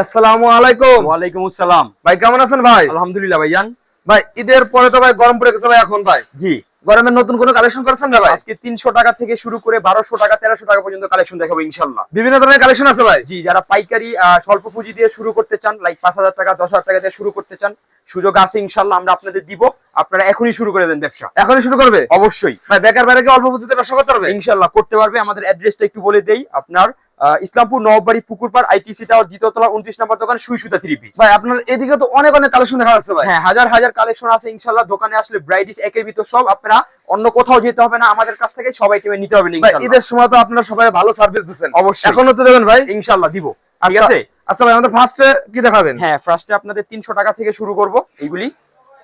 আসসালামু আলাইকুম। ওয়ালাইকুম আসসালাম। ভাই কেমন আছেন ভাই? আলহামদুলিল্লাহ ভাইজান ভাই ঈদের পরে তো ভাই গরম পড়ে গেছে ভাই এখন ভাই। জি। গরমের নতুন কোনো কালেকশন করেছেন না ভাই? আজকে তিনশো টাকা থেকে শুরু করে বারোশো টাকা তেরোশো টাকা পর্যন্ত কালেকশন দেখাবো ইনশাল্লাহ বিভিন্ন ধরনের কালেকশন আছে ভাই? জি যারা পাইকারি স্বল্প পুঁজি দিয়ে শুরু করতে চান লাইক পাঁচ হাজার টাকা দশ হাজার টাকা দিয়ে শুরু করতে চান সুযোগ আছে ইনশাল্লাহ আমরা আপনাদের দিব। আপনারা এখনই শুরু করে দেন ব্যবসা। এখনই শুরু করবে? অবশ্যই। ভাই বেকার বাইরে অল্প পুঁজিতে ব্যবসা করতে পারবে? ইনশাল্লাহ করতে পারবে। আমাদের অ্যাড্রেসটা একটু বলে দেই। আপনার ইসলামপুর নববাড়ি পুকুরপাড় আইটিসি টাওয়ার দ্বিতীয় তলা উনত্রিশ নম্বর দোকান সুই সুতা থ্রি পিস ভাই আপনার এদিকে তো অনেক অনেক কালেকশন দেখা যাচ্ছে ভাই। হ্যাঁ হাজার হাজার কালেকশন আছে ইনশাল্লাহ দোকানে আসলে ব্রাইডিস একের ভিতর সব আপনারা অন্য কোথাও যেতে হবে না আমাদের কাছ থেকে সবাই টেমে নিতে হবে। ঈদের সময় তো আপনারা সবাই ভালো সার্ভিস দিচ্ছেন। অবশ্যই। এখনও তো দেবেন ভাই ইনশাল্লাহ দিব। ঠিক আচ্ছা, আছে? আচ্ছা ভাই আমাদের ফার্স্টে কি দেখাবেন? হ্যাঁ ফার্স্টে আপনাদের তিনশো টাকা থেকে শুরু করব। এইগুলি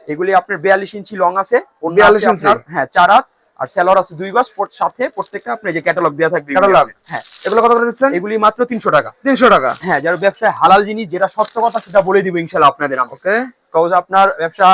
এগুলি আপনার বিয়াল্লিশ ইঞ্চি লং আছে অন্য 42 আছে ইঞ্চি? হ্যাঁ চার হাত আর সেলর আছে দুই গজ সাথে প্রত্যেকটা আপনি যে ক্যাটালগ দেওয়া থাকবে আপনার। হ্যাঁ। এগুলো কত করে দিচ্ছেন? এগুলি মাত্র তিনশো টাকা। তিনশো টাকা। হ্যাঁ যারা ব্যবসায় হালাল জিনিস যেটা সত্য কথা সেটা বলে দিব ইনশাল্লাহ আপনাদের আমাকে। কাজ আপনার ব্যবসা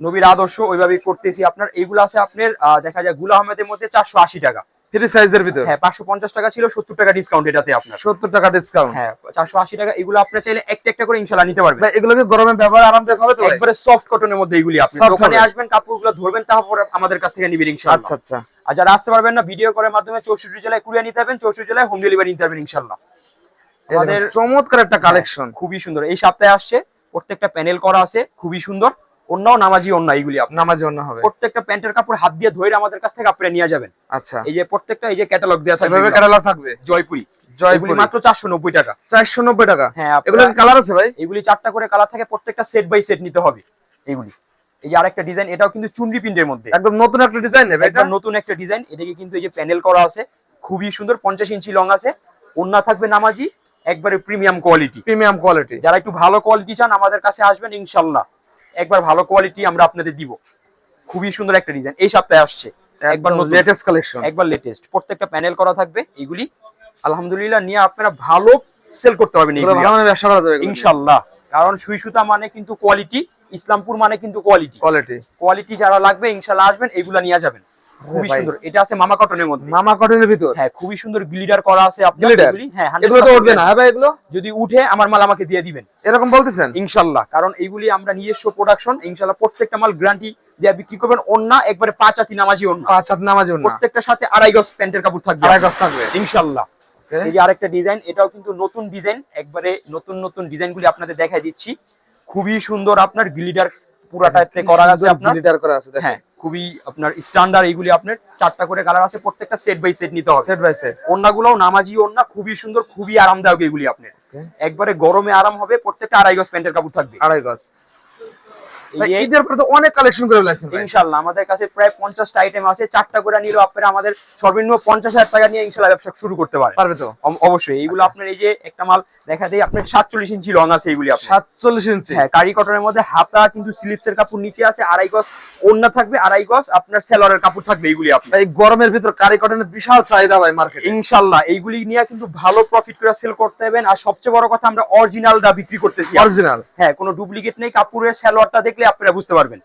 নবীর আদর্শ ওইভাবেই করতেছি। আপনার এইগুলো আছে আপনার দেখা যায়গুলা আহমেদের মধ্যে চারশো আশি টাকা। ফ্রি সাইজের ভিতর? হ্যাঁ পাঁচশো পঞ্চাশ টাকা ছিল সত্তর টাকা ডিসকাউন্ট এটাতে আপনার। সত্তর টাকা ডিসকাউন্ট হ্যাঁ চারশো আশি টাকা এগুলো আপনি চাইলে একটা একটা করে ইনশাল্লাহ নিতে পারবেন। ভাই এগুলো কি গরমে ব্যবহার আরামদায়ক হবে তো একবারে সফট কটনের মধ্যে এগুলি আপনি। দোকানে আসবেন কাপড়গুলো ধরবেন তারপর আমাদের কাছ থেকে নিবেন ইনশাআল্লাহ। আচ্ছা আচ্ছা। আর যারা আসতে পারবেন না ভিডিও কলের মাধ্যমে জেলায় নিতে পারবেন চৌষট্টি জেলায় হোম ডেলিভারি নিতে পারবেন ইনশাআল্লাহ। আমাদের আমাদের চমৎকার একটা কালেকশন খুবই সুন্দর। এই সপ্তাহে আসছে প্রত্যেকটা প্যানেল করা আছে খুবই সুন্দর। অন্যও নামাজি অন্য এইগুলি আপনার। নামাজ অন্য হবে। প্রত্যেকটা প্যান্টের কাপড় হাত দিয়ে ধরে আমাদের কাছ থেকে আপনারা নিয়ে যাবেন। আচ্ছা। এই যে প্রত্যেকটা এই যে ক্যাটালগ দেওয়া থাকবে এভাবে। কেরালা থাকবে? জয়পুরি। জয়পুরি। মাত্র চারশো নব্বই টাকা। চারশো নব্বই টাকা? হ্যাঁ এগুলো কালার আছে ভাই? এগুলি চারটা করে কালার থাকে প্রত্যেকটা সেট বাই সেট নিতে হবে এগুলি। এই যে আরেকটা ডিজাইন এটাও কিন্তু চুন্ডি প্রিন্টের মধ্যে। একদম নতুন একটা ডিজাইন নেবে এটা? নতুন একটা ডিজাইন এটাকে কিন্তু এই যে প্যানেল করা আছে খুবই সুন্দর পঞ্চাশ ইঞ্চি লং আছে। ওন্না থাকবে নামাজি একবারে প্রিমিয়াম কোয়ালিটি প্রিমিয়াম কোয়ালিটি যারা একটু ভালো কোয়ালিটি চান আমাদের কাছে আসবেন ইনশাল্লাহ। একবার ভালো কোয়ালিটি আমরা আপনাদের দিব। খুবই সুন্দর একটা ডিজাইন এই সপ্তাহে আসছে। একবার। লেটেস্ট কালেকশন একবার লেটেস্ট প্রত্যেকটা প্যানেল করা থাকবে এগুলি। আলহামদুলিল্লাহ নিয়ে আপনারা ভালো সেল করতে পারবেন ইনশাল্লাহ কারণ সুই সুতা মানে কিন্তু কোয়ালিটি ইসলামপুর মানে কিন্তু কোয়ালিটি কোয়ালিটি কোয়ালিটি যারা লাগবে ইনশাল্লাহ আসবেন এগুলা নিয়ে যাবেন। খুবই ভাই। সুন্দর। এটা আছে মামা কটনের মধ্যে। মামা কটনের ভিতর? হ্যাঁ খুবই সুন্দর গ্লিডার করা আছে আপনার হ্যাঁ এগুলো তো উঠবে না হ্যাঁ ভাই এগুলো? যদি উঠে আমার মাল আমাকে দিয়ে দিবেন। এরকম বলতেছেন? ইনশাল্লাহ কারণ এইগুলি আমরা নিজস্ব প্রোডাকশন ইনশাল্লাহ প্রত্যেকটা মাল গ্যারান্টি দিয়ে বিক্রি করবেন। অন্য একবারে পাঁচ আতি নামাজি অন্য। পাঁচ হাত নামাজ না প্রত্যেকটার সাথে আড়াই গজ প্যান্টের কাপড় থাকবে। আড়াই গজ থাকবে। ইনশাল্লাহ এই যে আরেকটা ডিজাইন এটাও কিন্তু নতুন ডিজাইন একবারে নতুন নতুন ডিজাইনগুলি আপনাদের দেখাই দিচ্ছি। খুবই সুন্দর আপনার গ্লিডার পুরাটাতে করা আছে আপনার। গ্লিটার করা আছে দেখেন। হ্যাঁ। খুবই আপনার স্ট্যান্ডার্ড এইগুলি আপনার চারটা করে কালার আছে প্রত্যেকটা সেট বাই সেট নিতে হবে। সেট বাই সেট ওন্নাগুলোও নামাজি ওন্না খুবই সুন্দর খুবই আরামদায়ক এগুলি আপনার। একবারে গরমে আরাম হবে প্রত্যেকটা আড়াই গজ প্যান্টের কাপড় থাকবে। আড়াই গজ। ঈদের পরে তো অনেক কালেকশন করে। ইনশাল্লাহ আমাদের কাছে প্রায় পঞ্চাশটা আইটেম আছে চারটা করে নিলেও আপনারা আমাদের সর্বনিম্ন পঞ্চাশ হাজার টাকা নিয়ে ইনশাল্লাহ ব্যবসা শুরু করতে পারে পারবে তো? অবশ্যই এইগুলো আপনার এই যে একটা মাল দেখা আপনার সাতচল্লিশ ইঞ্চি রং আছে এইগুলি আপনার। ইঞ্চি? হ্যাঁ কারি কটনের মধ্যে হাতা কিন্তু স্লিপসের কাপড় নিচে আছে আড়াই গজ ওন্না থাকবে আড়াই গজ আপনার সেলরের কাপড় থাকবে এইগুলি আপনার। ভাই গরমের ভিতর কারি কটনের বিশাল চাহিদা ভাই মার্কেটে ইনশাল্লাহ এইগুলি নিয়ে কিন্তু ভালো প্রফিট করে সেল করতে হবেন। আর সবচেয়ে বড় কথা আমরা অরিজিনালটা বিক্রি করতেছি। অরিজিনাল হ্যাঁ কোনো ডুপ্লিকেট নেই কাপড়ের সেলোয়ারটা দেখলে আপনারা বুঝতে পারবেন।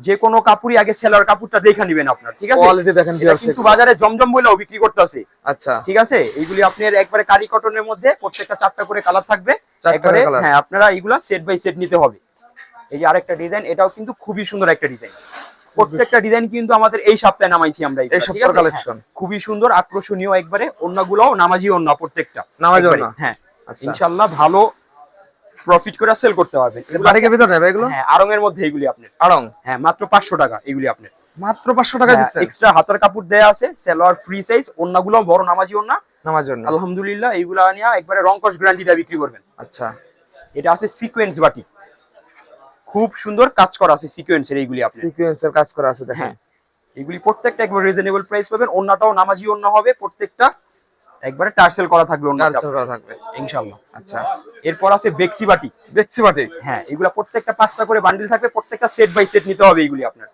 যে কোনো কাপড়ই আগে সেলোয়ার কাপড়টা দেখে নেবেন আপনার ঠিক আছে? কোয়ালিটি দেখেন কিন্তু বাজারে জমজম বলেও বিক্রি করতেছে। আচ্ছা। ঠিক আছে? এইগুলি আপনার একবারে কারি কটনের মধ্যে প্রত্যেকটা চারটা করে কালার থাকবে। একবারে হ্যাঁ আপনারা এইগুলা সেট বাই সেট নিতে হবে। এই যে আরেকটা ডিজাইন এটাও কিন্তু খুবই সুন্দর একটা ডিজাইন প্রত্যেকটা ডিজাইন কিন্তু আমাদের এই সপ্তাহে নামাইছি আমরা এই সপ্তাহের কালেকশন হ্যাঁ, খুবই সুন্দর আকর্ষণীয় একবারে। অন্যগুলোও নামাজি অন্য প্রত্যেকটা নামাজি ওড়না। হ্যাঁ। আচ্ছা। ইনশাল্লাহ ভালো প্রফিট করে সেল করতে পারবেন। বাড়িকে ভিতর নেবে এগুলো? হ্যাঁ আরং এর মধ্যে এগুলি আপনার। আড়ং? হ্যাঁ মাত্র পাঁচশো টাকা এগুলি আপনার। মাত্র পাঁচশো টাকা দিচ্ছেন? এক্সট্রা হাতার কাপড় দেয়া আছে সেলোয়ার ফ্রি সাইজ অন্যগুলো বড় নামাজি অন্য নামার জন্য আলহামদুলিল্লাহ এইগুলা নিয়ে একবারে রংকশ গ্যারান্টি দিয়ে বিক্রি করবেন। আচ্ছা। এটা আছে সিকোয়েন্স বাটি খুব সুন্দর কাজ করা আছে সিকোয়েন্সের এইগুলি আপনি সিকোয়েন্সের কাজ করা আছে দেখেন। হ্যাঁ। এগুলি প্রত্যেকটা একবার রিজনেবল প্রাইস পাবেন অন্যটাও নামাজি অন্য হবে প্রত্যেকটা একবারে টার্সেল করা থাকবে টার্সেল করা থাকবে। ইনশাআল্লাহ। আচ্ছা এরপর আছে বেক্সি বাটি। দেখছি বাটি। হ্যাঁ এগুলা প্রত্যেকটা পাঁচটা করে বান্ডিল থাকবে প্রত্যেকটা সেট বাই সেট নিতে হবে এগুলি আপনার।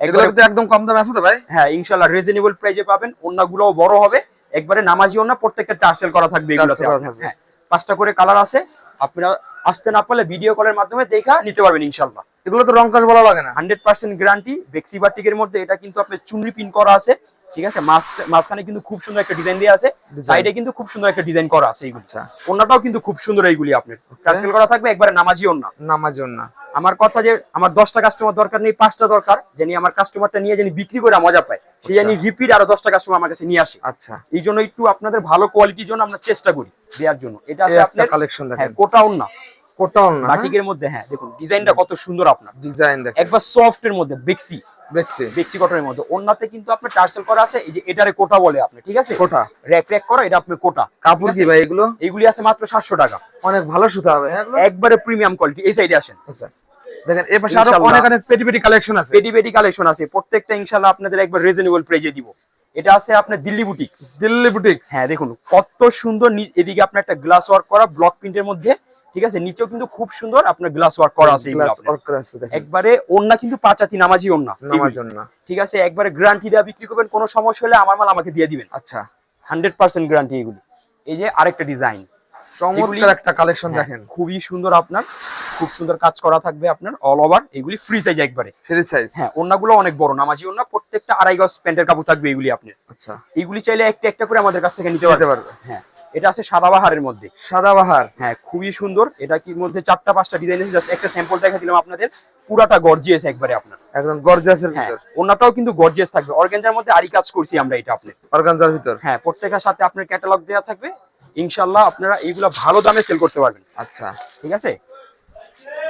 এগুলো কিন্তু একদম কম দামে আছে তো ভাই? হ্যাঁ ইনশাআল্লাহ রিজনেবল প্রাইসে পাবেন অন্যগুলোও বড় হবে। একবারে নামাজি অন্য প্রত্যেকটা টার্সেল করা থাকবে এগুলোতে। হ্যাঁ পাঁচটা করে কালার আছে আপনারা আসতে না পারলে ভিডিও কলের মাধ্যমে দেখা নিতে পারবেন ইনশাআল্লাহ। এগুলো তো রং কাজ বলা লাগে না। হান্ড্রেড পার্সেন্ট গ্যারান্টি বেক্সি বাটিকের মধ্যে এটা কিন্তু আপনার চুনরি পিন করা আছে। ঠিক আছে? মাঝ- মাঝখানে কিন্তু খুব সুন্দর একটা ডিজাইন দেওয়া আছে। সাইডে কিন্তু খুব সুন্দর একটা ডিজাইন করা আছে এইগুলি। আচ্ছা। ওন্নাটাও কিন্তু খুব সুন্দর এইগুলি আপনার। টার্সেল করা থাকবে একবারে নামাজি ওন্না নামাজ না আমার কথা যে আমার দশটা কাস্টমার দরকার নেই পাঁচটা দরকার জানি আমার কাস্টমারটা নিয়ে জানি বিক্রি করে মজা পায় সে জানি রিপিট আরও দশটা কাস্টমার আমার কাছে নিয়ে আসে। আচ্ছা। এই জন্য একটু আপনাদের ভালো কোয়ালিটির জন্য আমরা চেষ্টা করি দেওয়ার জন্য। এটা আছে আপনার কালেকশন হ্যাঁ দেখেন কোটা ওন্না কোটাও না বাটিকের মধ্যে হ্যাঁ দেখুন ডিজাইনটা কত সুন্দর আপনার। ডিজাইন দেখেন। একবার সফট এর মধ্যে বেক্সি। দেখছি। বেক্সি কটনের মধ্যে। ওন্নাতে কিন্তু আপনার টার্সেল করা আছে এই যে এটারে কোটা বলে আপনি ঠিক আছে? কোটা। র্যাক র্যাক করা এটা আপনার কোটা। কাপড় কি ভাই এগুলো? এইগুলি আছে মাত্র সাতশো টাকা। অনেক ভালো সুতা হবে। হ্যাঁ একবারে প্রিমিয়াম কোয়ালিটি এই সাইডে আসেন। আচ্ছা। দেখেন এই পাশে আরও অনেক অনেক পেটি পেটি কালেকশন আছে। পেটি পেটি কালেকশন আছে। প্রত্যেকটা ইনশাল্লাহ আপনাদের একবার রিজনেবল প্রাইজে দিব। এটা আছে আপনার দিল্লি বুটিক্স দিল্লি বুটিক্স হ্যাঁ দেখুন কত সুন্দর এদিকে আপনার একটা গ্লাস ওয়ার্ক করা ব্লক প্রিন্টের মধ্যে ঠিক আছে? নিচেও কিন্তু খুব সুন্দর আপনার গ্লাস ওয়ার্ক করা আছে গ্লাস ওয়ার্ক করা আছে একবারে ওন্না কিন্তু পাঁচাতি নামাজি ওন্না এগুলি। জন্য ঠিক আছে? একবারে গ্যারান্টি দেওয়া বিক্রি করবেন কোনো সমস্যা হলে আমার মাল আমাকে দিয়ে দিবেন। আচ্ছা। হান্ড্রেড পার্সেন্ট গ্যারান্টি এগুলি। এই যে আরেকটা ডিজাইন চমৎকার একটা কালেকশন দেখেন। খুবই সুন্দর আপনার। খুব সুন্দর কাজ করা থাকবে আপনার অল ওভার এগুলি ফ্রি সাইজ একবারে। ফ্রি সাইজ হ্যাঁ ওন্নাগুলো অনেক বড় নামাজি ওন্না প্রত্যেকটা আড়াই গজ প্যান্টের কাপড় থাকবে এগুলি আপনার। আচ্ছা। এইগুলি চাইলে একটা একটা করে আমাদের কাছ থেকে নিতে নিতে পারবে। হ্যাঁ। এটা আছে সাদাবাহারের মধ্যে। সাদাবাহার হ্যাঁ খুবই সুন্দর। এটা কি মধ্যে চারটা পাঁচটা ডিজাইন আছে? জাস্ট একটা স্যাম্পল দেখা দিলাম আপনাদের। পুরাটা গর্জিয়াস একবারে আপনার। একদম গর্জিয়াসের হ্যাঁ ভিতর। ওনাটাও কিন্তু গর্জিয়াস থাকবে। অর্গানজার মধ্যে আরি কাজ করছি আমরা এটা আপনার। অর্গানজার ভিতর? হ্যাঁ প্রত্যেকের সাথে আপনার ক্যাটালগ দেওয়া থাকবে। ইনশাল্লাহ আপনারা এইগুলো ভালো দামে সেল করতে পারবেন। আচ্ছা। ঠিক আছে?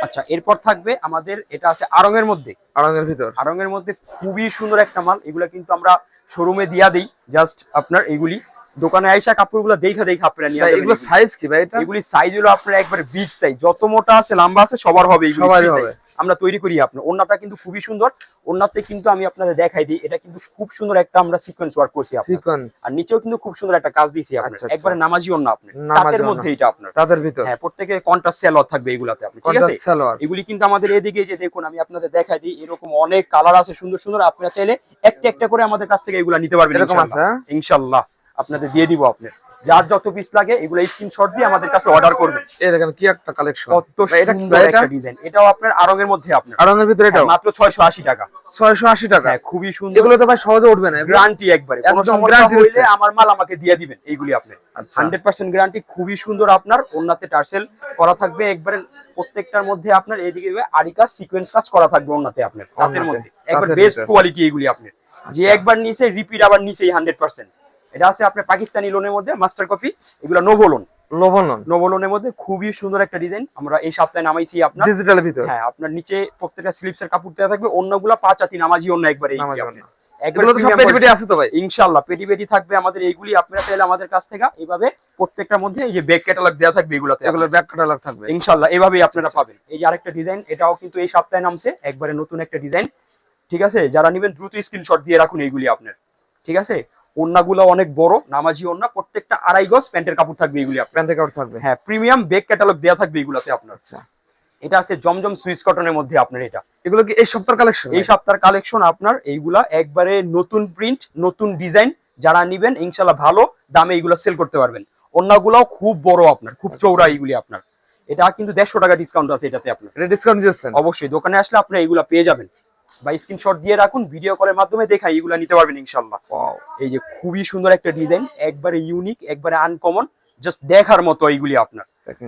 আচ্ছা এরপর থাকবে আমাদের এটা আছে আরঙের মধ্যে। আড়ঙের ভিতর? আরঙের মধ্যে খুবই সুন্দর একটা মাল। এগুলো কিন্তু আমরা শোরুমে দিয়া দিই। জাস্ট আপনার এইগুলি দোকানে আইসা কাপড়গুলো দেখা দেখা আপনারা নিয়ে এগুলো সাইজ কি ভাই এটা? এগুলি সাইজ হলো আপনার একবারে বিগ সাইজ যত মোটা আছে লম্বা আছে সবার হবে এগুলি সবারই হবে। আমরা তৈরি করি আপনার। ওন্নাটা কিন্তু খুবই সুন্দর। ওন্নাতে কিন্তু আমি আপনাদের দেখাই দিই। এটা কিন্তু খুব সুন্দর একটা আমরা সিকোয়েন্স ওয়ার্ক করছি সিকোয়েন্স আর নিচেও কিন্তু খুব সুন্দর একটা কাজ দিয়েছি আপনার। আচ্ছা, আচ্ছা। একবারে নামাজি ওন্না নামাজি তাদের মধ্যে এটা আপনার। তাদের ভিতর। হ্যাঁ প্রত্যেকে কন্ট্রাস্ট সেলর থাকবে এগুলাতে আপনি ঠিক আছে? এগুলি কিন্তু আমাদের এদিকে যে দেখুন আমি আপনাদের দেখাই দিই এরকম অনেক কালার আছে সুন্দর সুন্দর। আপনারা চাইলে একটা একটা করে আমাদের কাছ থেকে এগুলা নিতে পারবেন এরকম আছে ইনশাআল্লাহ। আপনাদের দিয়ে দিব আপনার যার যত পিস লাগে এগুলো স্ক্রিনশট দিয়ে আমাদের কাছে অর্ডার করবেন। এই দেখেন কি একটা কালেকশন কত সুন্দর এটা একটা ডিজাইন এটাও আপনার আরঙের মধ্যে আপনার। আড়ঙের ভিতরে এটাও? হ্যাঁ, মাত্র ছয়শো আশি টাকা। ছয়শো আশি টাকা? হ্যাঁ খুবই সুন্দর। এগুলো তো ভাই সহজে উঠবে না। গ্যারান্টি একবারে। কোনো সমস্যা হইলে আমার মাল আমাকে দিয়ে দিবেন এইগুলি আপনি। আচ্ছা। হান্ড্রেড পার্সেন্ট গ্যারান্টি খুবই সুন্দর আপনার। ওনাতে টার্সেল করা থাকবে একবারে প্রত্যেকটার মধ্যে আপনার এদিকে আরিকা সিকোয়েন্স কাজ করা থাকবে ওনাতে আপনার তাদের মধ্যে। একবার বেস্ট কোয়ালিটি এগুলি আপনার। যে আচ্ছা। একবার নিচে রিপিট আবার নিচেই হান্ড্রেড পার্সেন্ট এটা আছে আপনার পাকিস্তানি লোনের মধ্যে মাস্টার কপি এগুলো নোভো লোন মধ্যে খুবই সুন্দর একটা ডিজাইন আমরা এই সপ্তাহে নামাইছি আপনার। ডিজিটালের ভিতর। হ্যাঁ আপনার নিচে প্রত্যেকটা স্লিপসের কাপড় দেওয়া থাকবে অন্যগুলো পাঁচ আতি নামাজি অন্য একবার ইনশাল্লাহ পেটি পেটি থাকবে আমাদের এইগুলি। আপনারা চাইলে আমাদের কাছ থেকে এইভাবে প্রত্যেকটার মধ্যে এই যে ব্যাক ক্যাটালগ দেওয়া থাকবে এগুলোতে। এগুলো ব্যাক ক্যাটালগ থাকবে। ইনশাল্লাহ এভাবেই আপনারা পাবেন। এই যে আরেকটা ডিজাইন এটাও কিন্তু এই সপ্তাহে নামছে। একবারে নতুন একটা ডিজাইন ঠিক আছে? যারা নেবেন দ্রুত স্ক্রিনশট দিয়ে রাখুন এইগুলি আপনার। ঠিক আছে? ওন্নাগুলো অনেক বড় নামাজি ওন্না প্রত্যেকটা আড়াই গজ প্যান্টের কাপড় থাকবে এগুলি আপনার। প্যান্টে কাপড় থাকবে। হ্যাঁ প্রিমিয়াম ব্যাক ক্যাটালগ দেওয়া থাকবে এগুলাতে আপনার। আচ্ছা। এটা আছে জমজম সুইস কটনের মধ্যে আপনার এটা। এগুলো কি এই সপ্তাহের কালেকশন এই সপ্তাহের কালেকশন আপনার এইগুলা একবারে নতুন প্রিন্ট নতুন ডিজাইন যারা নিবেন ইনশাল্লাহ ভালো দামে এইগুলা সেল করতে পারবেন। অন্যগুলাও খুব বড় আপনার খুব চৌড়া এইগুলি আপনার। এটা কিন্তু দেড়শো টাকা ডিসকাউন্ট আছে এটাতে আপনার। ডিসকাউন্ট দিচ্ছেন অবশ্যই দোকানে আসলে আপনার এইগুলা পেয়ে যাবেন। বা স্ক্রিনশট দিয়ে রাখুন ভিডিও কলের মাধ্যমে দেখাই এগুলো নিতে পারবেন ইনশাল্লাহ। এই যে খুবই সুন্দর একটা ডিজাইন একবারে ইউনিক একবারে আনকমন জাস্ট দেখার মতো এইগুলি আপনার।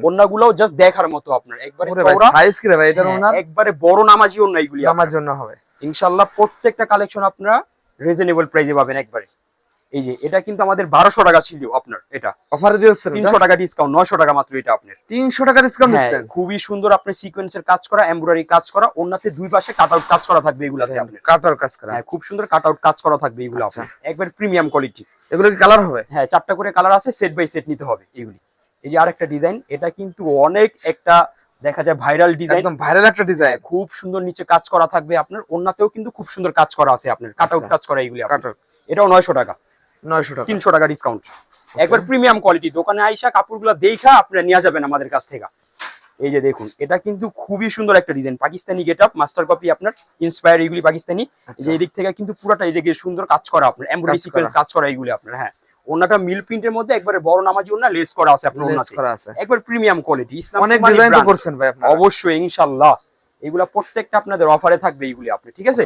অন্যগুলোও জাস্ট দেখার মতো আপনার। একবারে সাইজ কি ভাই? এটা হ্যাঁ, ওনার? একবারে বড় নামাজি অন্য এইগুলি নামাজ জন্য হবে। ইনশাআল্লাহ প্রত্যেকটা কালেকশন আপনারা রিজনেবল প্রাইসে পাবেন একবারে। এই যে এটা কিন্তু আমাদের বারোশো টাকা ছিল আপনার এটা। অফারে দিয়েছেন তিনশো টাকা ডিসকাউন্ট নয়শো টাকা মাত্র এটা আপনার। তিনশো টাকা ডিসকাউন্ট হ্যাঁ, খুবই সুন্দর আপনার সিকোয়েন্সের কাজ করা এমব্রয়ডারি কাজ করা অন্যতে দুই পাশে কাট আউট কাজ করা থাকবে এগুলাতে আপনার। কাটার কাজ করা। হ্যাঁ খুব সুন্দর কাট আউট কাজ করা থাকবে এগুলো আচ্ছা। আপনার। একবার প্রিমিয়াম কোয়ালিটি এগুলো কি কালার হবে? হ্যাঁ চারটা করে কালার আছে সেট বাই সেট নিতে হবে এগুলি। এই যে আরেকটা ডিজাইন এটা কিন্তু অনেক একটা দেখা যায় ভাইরাল ডিজাইন একদম ভাইরাল একটা ডিজাইন খুব সুন্দর নিচে কাজ করা থাকবে আপনার অন্যতেও কিন্তু খুব সুন্দর কাজ করা আছে আপনার কাট আউট আচ্ছা। কাজ করা এগুলি আপনার। কাটার এটাও নয়শো টাকা। নয়শো টাকা। তিনশো টাকা ডিসকাউন্ট একবার প্রিমিয়াম কোয়ালিটি দোকানে আইসা কাপড়গুলো দেখা আপনারা নিয়ে যাবেন আমাদের কাছ থেকে। এই যে দেখুন এটা কিন্তু খুবই সুন্দর একটা design Pakistani get up master copy আপনার ইন্সপায়ার এগুলি পাকিস্তানি। এই যে এদিক থেকে কিন্তু পুরোটা এই যে সুন্দর কাজ করা আপনার এমব্রয়ডারি কাজ সিকোয়েন্স করা। কাজ করা এগুলি আপনার হ্যাঁ। ওনাটা মিল প্রিন্টের মধ্যে একবারে বড় নামাজি ওনা লেস করা আছে আপনার লেস করা আছে। একবার প্রিমিয়াম কোয়ালিটি অনেক ডিজাইন তো করছেন ভাই আপনারা। অবশ্যই ইনশাল্লাহ। এগুলা প্রত্যেকটা আপনাদের অফারে থাকবে এইগুলি আপনি ঠিক আছে?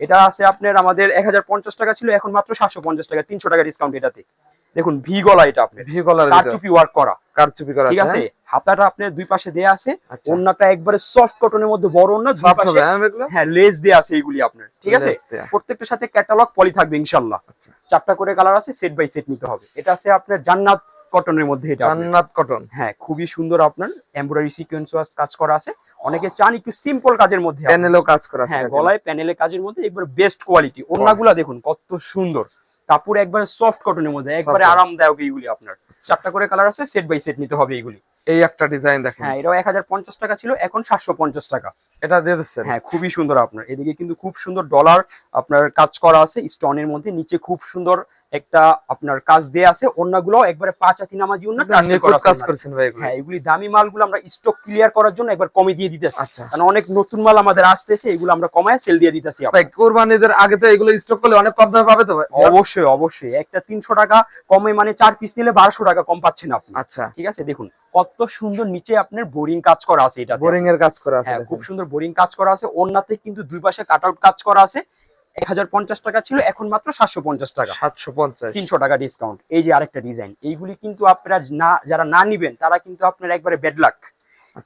এটা আছে আপনার আমাদের এক হাজার পঞ্চাশ টাকা ছিল এখন মাত্র সাতশো পঞ্চাশ টাকা তিনশো টাকা ডিসকাউন্ট এটাতে। দেখুন ভি গলা এটা আপনার। ভি কলার কারচুপি ওয়ার্ক করা। কারচুপি করা ঠিক আছে হাতাটা আপনার দুই পাশে দেয়া আছে হ্যাঁ? আচ্ছা। ওন্নাটা একবারে সফট কটনের মধ্যে বড় ওন্না দুই পাশে হ্যাঁ এগুলো? হ্যাঁ লেস দেয়া আছে এইগুলি আপনার। ঠিক আছে? প্রত্যেকটার সাথে ক্যাটালগ পলি থাকবে ইনশাল্লাহ। আচ্ছা। চারটা করে কালার আছে সেট বাই সেট নিতে হবে। এটা আছে আপনার জান্নাত কটনের মধ্যে এটা জান্নাত কটন হ্যাঁ খুবই সুন্দর আপনার এমব্রয়ডারি সিকোয়েন্স কাজ করা আছে। অনেকে চান একটু সিম্পল কাজের মধ্যে প্যানেলও কাজ করা আছে হ্যাঁ গলায় প্যানেলে কাজের মধ্যে একবার বেস্ট কোয়ালিটি ওন্নাগুলা দেখুন কত সুন্দর। কাপড় একবার সফট কটনের মধ্যে একবারে. আরামদায়ক এইগুলি আপনার। চারটা করে কালার আছে সেট বাই সেট নিতে হবে এইগুলি। এই একটা ডিজাইন দেখেন। হ্যাঁ এটাও এক হাজার পঞ্চাশ টাকা ছিল এখন সাতশো পঞ্চাশ টাকা। এটা দিয়ে দিচ্ছেন? হ্যাঁ খুবই সুন্দর আপনার। এদিকে কিন্তু খুব সুন্দর ডলার আপনার কাজ করা আছে স্টোনের মধ্যে নিচে খুব সুন্দর একটা আপনার কাজ দেয়া আছে অন্যগুলো একবারে পাঁচ হাতি নামাজি অন্য কাজ করেছেন ভাই হ্যাঁ এগুলি দামি মালগুলো আমরা স্টক ক্লিয়ার করার জন্য একবার কমে দিয়ে দিতেছি। আচ্ছা। কারণ অনেক নতুন মাল আমাদের আসতেছে এগুলো আমরা কমায় সেল দিয়ে দিতেছি ভাই কোরবানিদের আগে তো এগুলো স্টক করলে অনেক কম দামে পাবে তো ভাই? অবশ্যই অবশ্যই। একটা তিনশো টাকা কমে মানে চার পিস নিলে বারোশো টাকা কম পাচ্ছেন আপনি। আচ্ছা। ঠিক আছে দেখুন কত সুন্দর নিচে আপনার বোরিং কাজ করা আছে এটা বোরিং এর কাজ করা আছে হ্যাঁ খুব সুন্দর বোরিং কাজ করা আছে। ওন্নাতে কিন্তু দুই পাশে কাট আউট কাজ করা আছে। এক হাজার পঞ্চাশ টাকা ছিল এখন মাত্র সাতশো পঞ্চাশ টাকা। 750 তিনশো টাকা ডিসকাউন্ট এই যে আরেকটা ডিজাইন এইগুলি কিন্তু আপনারা না যারা না নিবেন তারা কিন্তু আপনার একবারে বেড লাক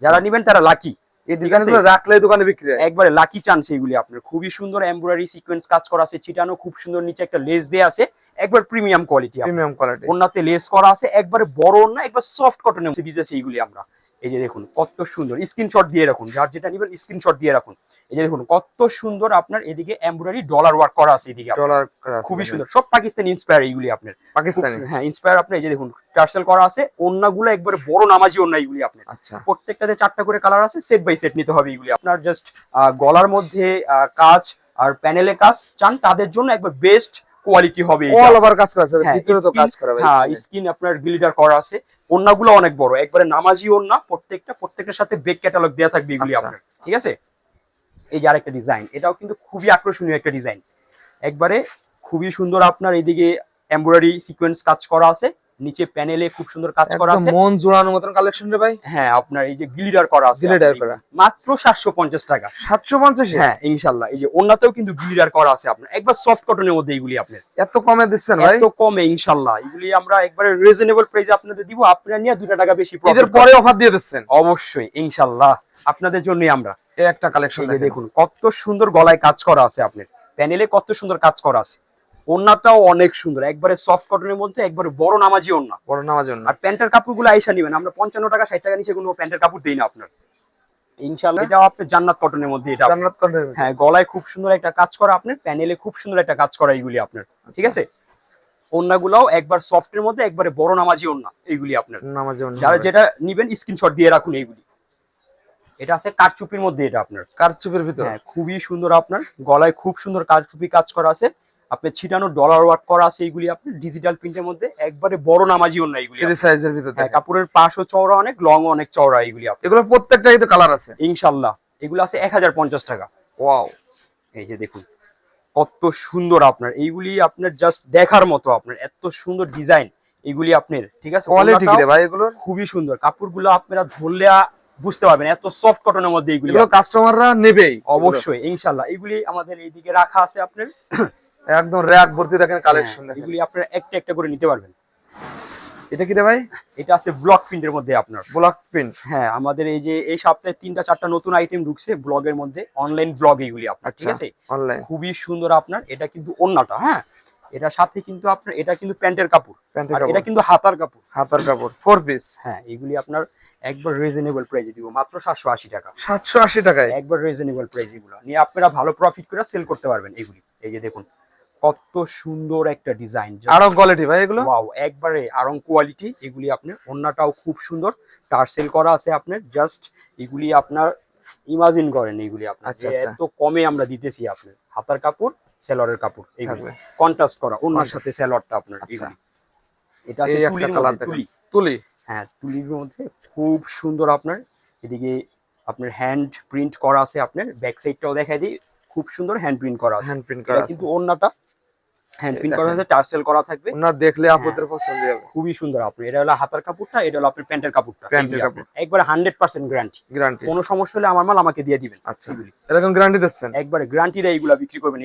যারা নিবেন তারা লাকি এই ডিজাইনগুলো রাখলে দোকানে বিক্রি হয়। একবারে লাকি চান্স এইগুলি আপনার। খুবই সুন্দর এমব্রয়ডারি সিকোয়েন্স কাজ করা আছে চিটানো খুব সুন্দর নিচে একটা লেস দেয়া আছে। একবার প্রিমিয়াম কোয়ালিটি প্রিমিয়াম কোয়ালিটি ওন্নাতে লেস করা আছে একবারে বড় ওন্না একবার সফট কটনের দিতেছে এইগুলি আমরা। এই যে দেখুন কত সুন্দর। স্ক্রিনশট দিয়ে রাখুন যার যেটা নিবেন স্ক্রিনশট দিয়ে রাখুন। এই যে দেখুন কত সুন্দর আপনার এদিকে এমব্রয়ডারি ডলার ওয়ার্ক করা আছে এদিকে ডলার খুবই সুন্দর। সব পাকিস্তানি ইন্সপায়ার এইগুলি আপনার। পাকিস্তানি? হ্যাঁ ইন্সপায়ার আপনার এই যে দেখুন টার্সেল করা আছে ওন্নাগুলো একবারে বড় নামাজি ওন্না এইগুলি আপনার। আচ্ছা। প্রত্যেকটাতে চারটা করে কালার আছে সেট বাই সেট নিতে হবে এগুলি আপনার। জাস্ট গলার মধ্যে কাজ আর প্যানেলে কাজ চান তাদের জন্য একবার বেস্ট কোয়ালিটি হবে। অল ওভার কাজ করা আছে হ্যাঁ, ভিতরে তো কাজ করা হ্যাঁ স্কিন আপনার গ্লিটার করা আছে। ওন্নাগুলো অনেক বড়। একবারে নামাজি ওন্না প্রত্যেকটা প্রত্যেকটার সাথে বেগ ক্যাটালগ দেওয়া থাকবে এগুলি আচ্ছা। আপনার ঠিক আছে? এই যে আরেকটা ডিজাইন এটাও কিন্তু খুবই আকর্ষণীয় একটা ডিজাইন একবারে খুবই সুন্দর আপনার এইদিকে এমব্রয়ডারি সিকোয়েন্স কাজ করা আছে। নিচে প্যানেলে খুব সুন্দর কাজ করা আছে। মন জোড়ানোর মতন কালেকশন রে ভাই। হ্যাঁ আপনার এই যে গ্লিটার করা আছে আপনার করা। মাত্র সাতশো পঞ্চাশ টাকা। 750 হ্যাঁ ইনশাল্লাহ। এই যে ওন্নাতেও কিন্তু গ্লিটার করা আছে আপনার। একবার সফট কটনের মধ্যে এগুলি আপনার। এত কমে দিচ্ছেন ভাই? এত কমে ইনশাল্লাহ। এগুলি আমরা একবারে রিজনেবল প্রাইসে আপনাদের দিব। আপনারা নিয়ে দুটা টাকা বেশি ঈদের পাবেন। পরে অফার দিয়ে দিচ্ছেন? অবশ্যই ইনশাল্লাহ। আপনাদের জন্যই আমরা। এই একটা কালেকশন দেখুন। কত সুন্দর গলায় কাজ করা আছে আপনার। প্যানেলে কত সুন্দর কাজ করা আছে। ওন্নাটাও অনেক সুন্দর। একবারে সফট কটনের মধ্যে একবারে বড় নামাজি ওন্না বড় নামার জন্য আর প্যান্টের কাপড়গুলো আইসা নিবেন। আমরা পঞ্চান্ন টাকা ষাট টাকা নিচে কোনো প্যান্টের কাপড় দিই না আপনার। ইনশাল্লাহ এটাও আপনার জান্নাত কটনের মধ্যে এটা জান্নাত কর্নার হ্যাঁ গলায় খুব সুন্দর একটা কাজ করা আপনার প্যানেলে খুব সুন্দর একটা কাজ করা এইগুলি আপনার। ঠিক আছে? ওন্নাগুলাও একবার সফটের মধ্যে একবারে বড় নামাজি ওন্না এইগুলি আপনার। নামার জন্য যারা যেটা নিবেন স্ক্রিনশট দিয়ে রাখুন এইগুলি। এটা আছে কারচুপির মধ্যে এটা আপনার। কারচুপের ভিতর। হ্যাঁ খুবই সুন্দর আপনার। গলায় খুব সুন্দর কারচুপি কাজ করা আছে। আপনার ছিটানো ডলার ওয়ার্ক করা আছে এইগুলি আপনার ডিজিটাল প্রিন্টের মধ্যে একবারে বড় নামাজি ওন্না এইগুলি সাইজের ভিতর হ্যাঁ। কাপড়ের পাশও চওড়া অনেক লং অনেক চওড়া এইগুলি এগুলো প্রত্যেকটাই তো কালার আছে। ইনশাল্লাহ এগুলো আছে এক হাজার পঞ্চাশ টাকা। ওয়াও এই যে দেখুন কত সুন্দর আপনার। এইগুলি আপনার জাস্ট দেখার মতো আপনার। এত সুন্দর ডিজাইন এইগুলি আপনার ঠিক আছে? কোয়ালিটি কি রে ভাই এগুলো খুবই সুন্দর। কাপড়গুলো আপনারা ধরলে বুঝতে পারবেন এত সফট কটনের মধ্যে এইগুলি এগুলো কাস্টমাররা নেবেই। অবশ্যই ইনশাল্লাহ এগুলি আমাদের এইদিকে রাখা আছে আপনার। একদম র্যাক ভর্তি দেখেন কালেকশন হ্যাঁ, দেখেন। এগুলি আপনারা একটা একটা করে নিতে পারবেন। এটা কি রে ভাই? এটা আছে ব্লক প্রিন্টের মধ্যে আপনার। ব্লক প্রিন্ট হ্যাঁ আমাদের এই যে এই সপ্তাহে তিনটা চারটা নতুন আইটেম ঢুকছে ব্লগের মধ্যে অনলাইন ব্লগ এইগুলি আপনার ঠিক আচ্ছা। আছে? অনলাইন খুবই সুন্দর আপনার এটা কিন্তু ওন্নাটা হ্যাঁ? এটার সাথে কিন্তু আপনার এটা কিন্তু প্যান্টের কাপড়। প্যান্টের আর এটা কিন্তু হাতার কাপড়। হাতার কাপড় ফোর পিস হ্যাঁ এগুলি আপনার একবার রিজনেবল প্রাইসে দিব মাত্র সাতশো আশি টাকা। সাতশো আশি টাকায়? একবার রিজনেবল প্রাইস এগুলো। নিয়ে আপনারা ভালো প্রফিট করে সেল করতে পারবেন এগুলি। এই যে দেখুন কত সুন্দর একটা ডিজাইন আরও কোয়ালিটি ভাই এগুলো? ওয়াও একবারে আরং কোয়ালিটি এগুলি আপনার ওন্নাটাও খুব সুন্দর। টার্সেল করা আছে আপনার জাস্ট এগুলি আপনার ইমাজিন করেন এগুলি আপনার। আচ্ছা, আচ্ছা। এত কমে আমরা দিতেছি আপনার। হাতার কাপড় সেলরের কাপড় এগুলি। কন্ট্রাস্ট করা ওন্নার সাথে সেলরটা আপনার আচ্ছা। এগুলি। এটা আছে তুলির মধ্যে তুলি। তুলি? হ্যাঁ তুলির মধ্যে খুব সুন্দর আপনার এদিকে আপনার হ্যান্ড প্রিন্ট করা আছে আপনার ব্যাক সাইডটাও দেখাই দিই খুব সুন্দর হ্যান্ড প্রিন্ট করা আছে। হ্যান্ড প্রিন্ট করা কিন্তু ওন্নাটা হ্যান্ড প্রিন্ট করা দেখেন। টার্সেল করা থাকবে। ওনার দেখলে আপনাদের পছন্দ হবে। খুবই সুন্দর এটা হলো হাতার কাপড়টা এটা হলো আপনার প্যান্টের কাপড়টা। প্যান্টের কাপড়। আপনার। একবারে হান্ড্রেড পার্সেন্ট গ্যারান্টি গ্যারান্টি কোনো সমস্যা হলে আমার মাল আমাকে দিয়ে দিবেন। আচ্ছা। এগুলি। এরকম গ্যারান্টি দিচ্ছেন? একবারে গ্যারান্টি দেয় এগুলা বিক্রি করবেন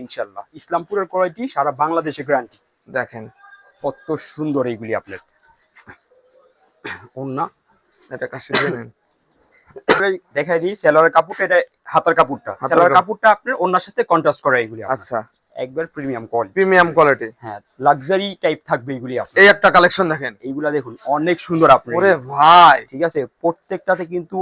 ইসলামপুরের কোয়ালিটি সারা বাংলাদেশে গ্যারান্টি দেখেন। কত সুন্দর এইগুলি আপনার। এটা দিয়ে নেন দেখাই দিই সেলোয়ারের কাপড়টা এটা হাতার কাপড়টা। সেলোয়ার কাপড়টা আপনার অন্যর সাথে কন্ট্রাস্ট করা এগুলি আচ্ছা। একবার প্রিমিয়াম কোয়ালিটি প্রিমিয়াম কোয়ালিটি হ্যাঁ লাক্সারি টাইপ থাকবে এগুলি আপনার। এই একটা কালেকশন দেখেন। এইগুলা দেখুন অনেক সুন্দর আপনার ওরে ভাই। ঠিক আছে প্রত্যেকটাতে কিন্তু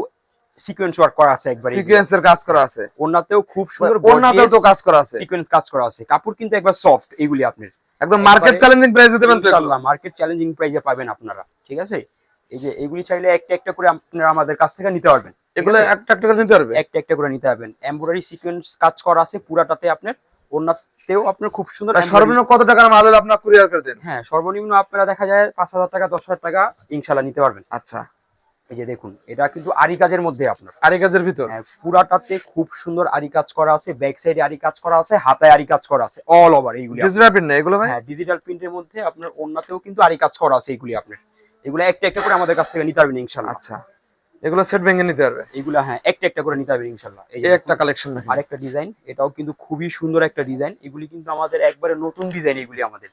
সিকোয়েন্স ওয়ার্ক করা আছে একবার সিকোয়েন্সের কাজ করা আছে। ওনাতেও খুব সুন্দর ওনাতেও তো কাজ করা আছে। সিকোয়েন্স কাজ করা আছে। কাপড় কিন্তু একবার সফট এইগুলি আপনার। একদম মার্কেট চ্যালেঞ্জিং প্রাইসে দেবেন তো ইনশাআল্লাহ মার্কেট চ্যালেঞ্জিং প্রাইসে পাবেন আপনারা। ঠিক আছে? এই যে এগুলি চাইলে একটা একটা করে আপনারা আমাদের কাছ থেকে নিতে পারবেন। এগুলো একটা একটা করে নিতে পারবেন একটা একটা করে নিতে পারবেন। এমব্রয়ডারি সিকোয়েন্স কাজ করা আছে পুরাটাতে আপনার ওনাতেও আপনার খুব সুন্দর সর্বনিম্ন কত টাকার মাল হলে আপনার কুরিয়ার করে দেন? হ্যাঁ সর্বনিম্ন আপনারা দেখা যায় পাঁচ হাজার টাকা দশ হাজার টাকা ইনশাল্লাহ নিতে পারবেন। আচ্ছা। এই যে দেখুন এটা কিন্তু আরি কাজের মধ্যে আপনার। আর কাজের ভিতর? হ্যাঁ, পুরাটাতে খুব সুন্দর আরি কাজ করা আছে ব্যাক সাইডে আরি কাজ করা আছে হাতায় আরি কাজ করা আছে অল ওভার এইগুলি ডিজিটাল প্রিন্ট না এগুলো ভাই? হ্যাঁ ডিজিটাল প্রিন্টের মধ্যে আপনার অন্যতেও কিন্তু আরি কাজ করা আছে এইগুলি আপনার। এগুলো একটা একটা করে আমাদের কাছ থেকে নিতে পারবেন ইনশাল্লাহ আচ্ছা। এগুলো সেট ভেঙে নিতে পারবে। এগুলো হ্যাঁ একটা একটা করে নিতে পারবেন ইনশাল্লাহ এই একটা কালেকশন দেখেন। আরেকটা ডিজাইন এটাও কিন্তু খুবই সুন্দর একটা ডিজাইন এগুলি কিন্তু আমাদের একবারে নতুন ডিজাইন এগুলি আমাদের।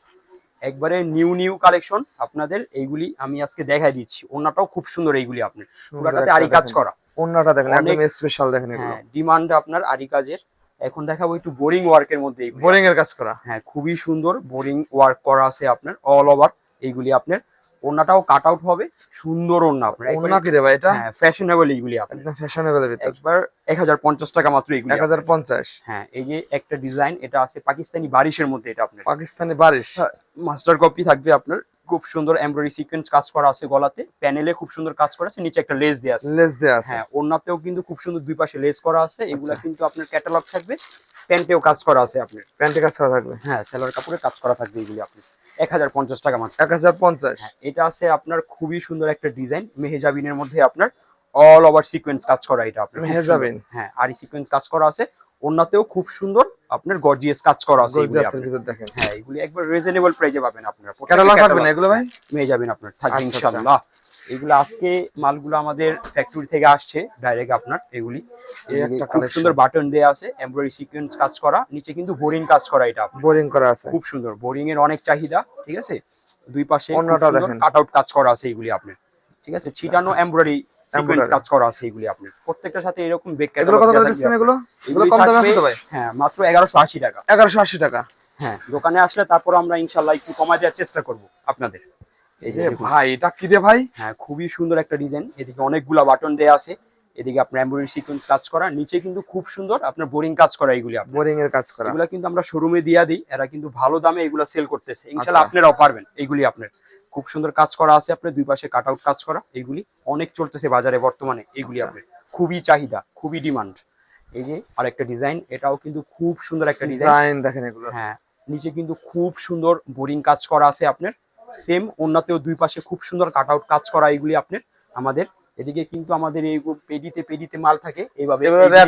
একবারে নিউ নিউ কালেকশন আপনাদের এইগুলি আমি আজকে দেখাই দিচ্ছি। ওনাটাও খুব সুন্দর এইগুলি আপনার। পুরাটাতে আরি কাজ করা। ওন্নাটা দেখেন একদম স্পেশাল দেখেন এগুলো। হ্যাঁ ডিমান্ড আপনার আরি কাজের। এখন দেখাবো একটু বোরিং ওয়ার্কের মধ্যে। বোরিং এর কাজ করা। হ্যাঁ খুবই সুন্দর বোরিং ওয়ার্ক করা আছে আপনার অল ওভার এইগুলি আপনার। ওনাটাও কাট আউট হবে সুন্দর ওনা আপনার। ওন্না কি রে ভাই এটা? হ্যাঁ ফ্যাশনেবল এইগুলি আপনার। একদম ফ্যাশনেবল ভিতর। একবার এক হাজার পঞ্চাশ টাকা মাত্র এগুলি হাজার পঞ্চাশ হ্যাঁ এই যে একটা ডিজাইন এটা আছে পাকিস্তানি বারিশের মধ্যে এটা আপনার। পাকিস্তানি বারিশ? মাস্টার কপি থাকবে আপনার। খুব সুন্দর এমব্রয়ডারি সিকোয়েন্স কাজ করা আছে গলাতে। প্যানেলে খুব সুন্দর কাজ করা আছে নিচে একটা লেস দেওয়া আছে। লেস দেয়া আছে। হ্যাঁ ওনাতেও কিন্তু খুব সুন্দর দুই পাশে লেস করা আছে। এগুলা আচ্ছা। কিন্তু আপনার ক্যাটালগ থাকবে। প্যান্টেও কাজ করা আছে আপনার। প্যান্টে কাজ করা থাকবে? হ্যাঁ সেলার কাপড়ে কাজ করা থাকবে এগুলি আপনার। এক হাজার পঞ্চাশ টাকা মাত্র। এক হাজার পঞ্চাশ। হ্যাঁ এটা আছে আপনার খুবই সুন্দর একটা ডিজাইন। মেহেজাবিনের মধ্যে আপনার অল ওভার সিকোয়েন্স কাজ করা এটা আপনার মেহেজাবিন। হ্যাঁ আর সিকোয়েন্স কাজ করা আছে। ওনাতেও খুব সুন্দর আপনার গর্জিয়াস কাজ করা আছে গর্জিয়াসের ভিতর দেখেন। হ্যাঁ এগুলি একবার রিজনেবল প্রাইসে পাবেন আপনারা। কেন লাগবে না এগুলো ভাই? মেয়ে যাবেন আপনার থাকবে আচ্ছা, আচ্ছা। ইনশাআল্লাহ। এগুলো আজকে মালগুলো আমাদের ফ্যাক্টরি থেকে আসছে ডাইরেক্ট আপনার এগুলি। একটা খুব সুন্দর বাটন দেওয়া আছে এমব্রয়ডারি সিকোয়েন্স কাজ করা নিচে কিন্তু বোরিং কাজ করা এটা বোরিং করা আছে। খুব সুন্দর বোরিং এর অনেক চাহিদা ঠিক আছে? দুই পাশে কাট আউট কাজ করা আছে এগুলি আপনার ঠিক আছে? ছিটানো এমব্রয়ডারি সিকোয়েন্স কাজ করা আছে এগুলি আপনার। প্রত্যেকটার সাথে এরকম বেক এগুলো কত করে দিচ্ছেন এগুলো? এগুলো কম দামে আছে ভাই হ্যাঁ মাত্র এগারোশো আশি টাকা। এগারোশো আশি টাকা। হ্যাঁ দোকানে আসলে তারপর আমরা ইনশাল্লাহ একটু কমায় দেওয়ার চেষ্টা করব আপনাদের। ভাই এটা কি রে ভাই? হ্যাঁ খুবই সুন্দর একটা ডিজাইন। এদিকে অনেকগুলা বাটন দেয়া আছে। এদিকে আপনার এমব্রয়ডারি সিকোয়েন্স কাজ করা। নিচে কিন্তু খুব সুন্দর আপনার বোরিং কাজ করা এগুলি বোরিং এর কাজ করা। এগুলা কিন্তু আমরা শোরুমে দিয়া দিই। এরা কিন্তু ভালো দামে এগুলা সেল করতেছে। আচ্ছা। আপনারাও পারবেন। এইগুলি আপনার। খুব সুন্দর কাজ করা আছে আপনার। দুই পাশে কাট আউট কাজ করা। এইগুলি অনেক চলতেছে বাজারে বর্তমানে। এইগুলি আচ্ছা। আপনার। খুবই চাহিদা খুবই ডিমান্ড এই যে আরেকটা ডিজাইন এটাও কিন্তু খুব সুন্দর একটা ডিজাইন দেখেন এগুলো। হ্যাঁ নিচে কিন্তু খুব সুন্দর বোরিং কাজ করা আছে আপনার। সেম অন্যতেও দুই পাশে খুব সুন্দর কাট আউট কাজ করা এগুলি আপনার আমাদের। এদিকে কিন্তু আমাদের এই পেডিতে পেডিতে মাল থাকে এইভাবে হ্যাঁ,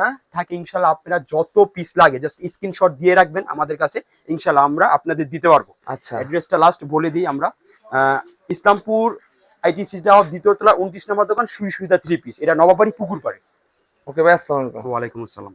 হ্যাঁ? থাকে ইনশাল্লাহ আপনারা যত পিস লাগে জাস্ট স্ক্রিনশট দিয়ে রাখবেন আমাদের কাছে ইনশাল্লাহ আমরা আপনাদের দিতে পারব। আচ্ছা। অ্যাড্রেসটা লাস্ট বলে দিই আমরা। ইসলামপুর আইটিসি টাওয়ার দ্বিতীয় তলা উনত্রিশ নম্বর দোকান সুই সুবিধা থ্রি পিস এটা নবাবাড়ি পুকুর পাড়ে। ওকে ভাই আসসালামু আলাইকুম। আসসালাম।